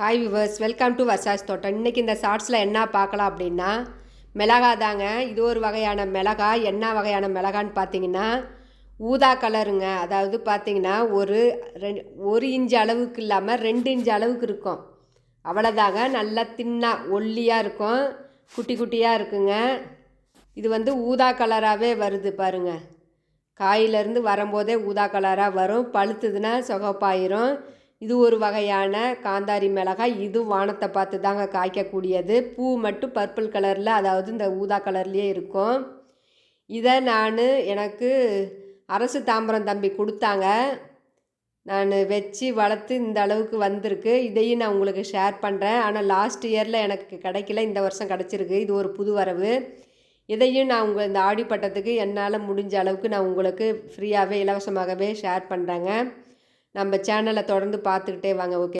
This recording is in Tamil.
ஹாய் விவர்ஸ் வெல்கம் டு வசாஸ் தோட்டம் இன்றைக்கி இந்த ஷார்ட்ஸில் என்ன பார்க்கலாம் அப்படின்னா மிளகா தாங்க. இது ஒரு வகையான மிளகா. என்ன வகையான மிளகான்னு பார்த்தீங்கன்னா ஊதா கலருங்க. அதாவது பார்த்தீங்கன்னா ஒரு ரெண்டு ஒரு இன்ச்சு அளவுக்கு இல்லாமல் ரெண்டு இன்ச்சு அளவுக்கு இருக்கும். அவ்வளோதாங்க நல்லா தின்னா ஒல்லியாக இருக்கும். குட்டி குட்டியாக இருக்குங்க. இது வந்து ஊதா கலராகவே வருது பாருங்கள் காயிலேருந்து வரும்போதே ஊதா கலராக வரும். பழுத்துதுன்னா சொகப்பாயிரும். இது ஒரு வகையான காந்தாரி மிளகாய். இது வானத்தை பார்த்து தாங்க காய்க்கக்கூடியது. பூ மட்டும் பர்பிள் கலரில் அதாவது இந்த ஊதா கலர்லேயே இருக்கும். இதை நான் எனக்கு அரசு தாம்பரம் தம்பி கொடுத்தாங்க. நான் வச்சு வளர்த்து இந்த அளவுக்கு வந்திருக்கு. இதையும் நான் உங்களுக்கு ஷேர் பண்ணுறேன் ஆனால் லாஸ்ட் இயரில் எனக்கு கிடைக்கல. இந்த வருஷம் கிடச்சிருக்கு. இது ஒரு புது வரவு. இதையும் நான் உங்கள் இந்த ஆடி பட்டத்துக்கு என்னால் முடிஞ்ச அளவுக்கு நான் உங்களுக்கு ஃப்ரீயாகவே இலவசமாகவே ஷேர் பண்ணுறேங்க நம்ம சேனலை தொடர்ந்து பார்த்துக்கிட்டே வாங்க ஓகே